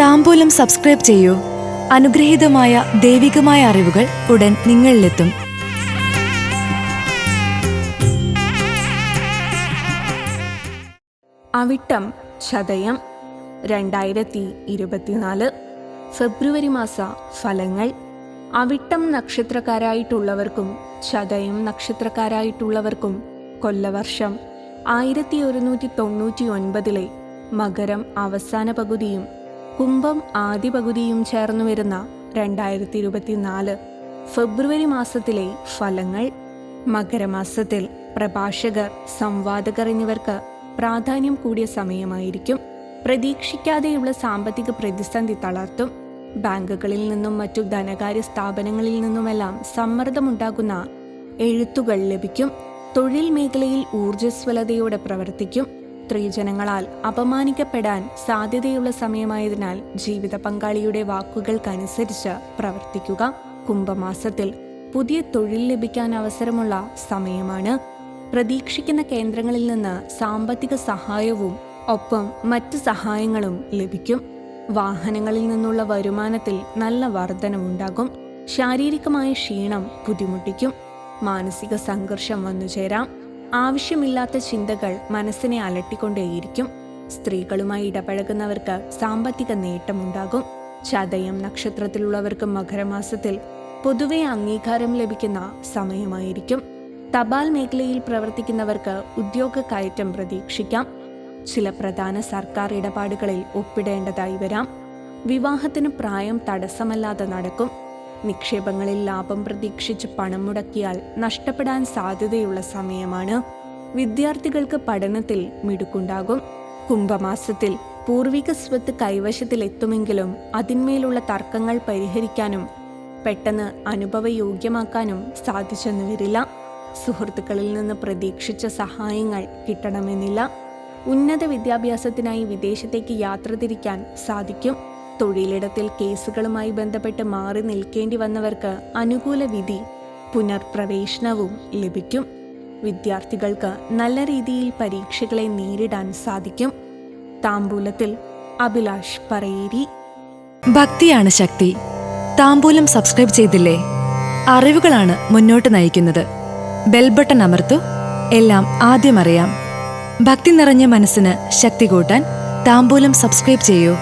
താമ്പൂലം subscribe ചെയ്യൂ. അനുഗ്രഹീതമായ ദൈവികമായ അറിവുകൾ ഉടൻ നിങ്ങളിലെത്തും. അവിട്ടം ചതയം രണ്ടായിരത്തി ഇരുപത്തിനാല് ഫെബ്രുവരി മാസ ഫലങ്ങൾ. അവിട്ടം നക്ഷത്രക്കാരായിട്ടുള്ളവർക്കും ചതയം നക്ഷത്രക്കാരായിട്ടുള്ളവർക്കും കൊല്ലവർഷം ആയിരത്തി ഒരുന്നൂറ്റി തൊണ്ണൂറ്റി ഒൻപതിലെ മകരം അവസാന പകുതിയും കുംഭം ആദ്യ പകുതിയും ചേർന്നു വരുന്ന രണ്ടായിരത്തി ഇരുപത്തിനാല് ഫെബ്രുവരി മാസത്തിലെ ഫലങ്ങൾ മകരമാസത്തിൽ പ്രഭാഷകർ സംവാദകർ എന്നിവർക്ക് പ്രാധാന്യം കൂടിയ സമയമായിരിക്കും. പ്രതീക്ഷിക്കാതെയുള്ള സാമ്പത്തിക പ്രതിസന്ധി തളർത്തും. ബാങ്കുകളിൽ നിന്നും മറ്റു ധനകാര്യ സ്ഥാപനങ്ങളിൽ നിന്നുമെല്ലാം സമ്മർദ്ദമുണ്ടാകുന്ന എഴുത്തുകൾ ലഭിക്കും. തൊഴിൽ മേഖലയിൽ ഊർജസ്വലതയോടെ പ്രവർത്തിക്കും. സ്ത്രീജനങ്ങളാൽ അപമാനിക്കപ്പെടാൻ സാധ്യതയുള്ള സമയമായതിനാൽ ജീവിത പങ്കാളിയുടെ വാക്കുകൾക്കനുസരിച്ച് പ്രവർത്തിക്കുക കുംഭമാസത്തിൽ പുതിയ തൊഴിൽ ലഭിക്കാൻ അവസരമുള്ള സമയമാണ്. പ്രതീക്ഷിക്കുന്ന കേന്ദ്രങ്ങളിൽ നിന്ന് സാമ്പത്തിക സഹായവും ഒപ്പം മറ്റ് സഹായങ്ങളും ലഭിക്കും. വാഹനങ്ങളിൽ നിന്നുള്ള വരുമാനത്തിൽ നല്ല വർധനവുണ്ടാകും. ശാരീരികമായ ക്ഷീണം ബുദ്ധിമുട്ടിക്കും. മാനസിക സംഘർഷം വന്നുചേരാം. ആവശ്യമില്ലാത്ത ചിന്തകൾ മനസ്സിനെ അലട്ടിക്കൊണ്ടേയിരിക്കും. സ്ത്രീകളുമായി ഇടപഴകുന്നവർക്ക് സാമ്പത്തിക നേട്ടമുണ്ടാകും. ചതയം നക്ഷത്രത്തിലുള്ളവർക്ക് മകരമാസത്തിൽ പൊതുവെ അംഗീകാരം ലഭിക്കുന്ന സമയമായിരിക്കും. തപാൽ മേഖലയിൽ പ്രവർത്തിക്കുന്നവർക്ക് ഉദ്യോഗ കയറ്റം പ്രതീക്ഷിക്കാം. ചില പ്രധാന സർക്കാർ ഇടപാടുകളിൽ ഒപ്പിടേണ്ടതായി വരാം. വിവാഹത്തിന് പ്രായം തടസ്സമല്ലാതെ നടക്കും. നിക്ഷേപങ്ങളിൽ ലാഭം പ്രതീക്ഷിച്ച് പണം മുടക്കിയാൽ നഷ്ടപ്പെടാൻ സാധ്യതയുള്ള സമയമാണ്. വിദ്യാർത്ഥികൾക്ക് പഠനത്തിൽ മിടുക്കുണ്ടാകും. കുംഭമാസത്തിൽ പൂർവിക സ്വത്ത് കൈവശത്തിലെത്തുമെങ്കിലും അതിന്മേലുള്ള തർക്കങ്ങൾ പരിഹരിക്കാനും പെട്ടെന്ന് അനുഭവയോഗ്യമാക്കാനും സാധിച്ചെന്ന് വരില്ല. സുഹൃത്തുക്കളിൽ നിന്ന് പ്രതീക്ഷിച്ച സഹായങ്ങൾ കിട്ടണമെന്നില്ല. ഉന്നത വിദ്യാഭ്യാസത്തിനായി വിദേശത്തേക്ക് യാത്ര തിരിക്കാൻ സാധിക്കും. തൊഴിലിടത്തിൽ കേസുകളുമായി ബന്ധപ്പെട്ട് മാറി നിൽക്കേണ്ടി വന്നവർക്ക് അനുകൂല വിധി പുനർപ്രവേശനവും ലഭിക്കും. വിദ്യാർത്ഥികൾക്ക് നല്ല രീതിയിൽ പരീക്ഷകളെ നേരിടാൻ സാധിക്കും. താമ്പൂലത്തിൽ അഭിലാഷ് പറയേരി. ഭക്തിയാണ് ശക്തി. താമ്പൂലം സബ്സ്ക്രൈബ് ചെയ്തില്ലേ? അറിവുകളാണ് മുന്നോട്ട് നയിക്കുന്നത്. ബെൽബട്ടൺ അമർത്തു. എല്ലാം ആദ്യം അറിയാം. ഭക്തി നിറഞ്ഞ മനസ്സിന് ശക്തി കൂട്ടാൻ താമ്പൂലം സബ്സ്ക്രൈബ് ചെയ്യൂ.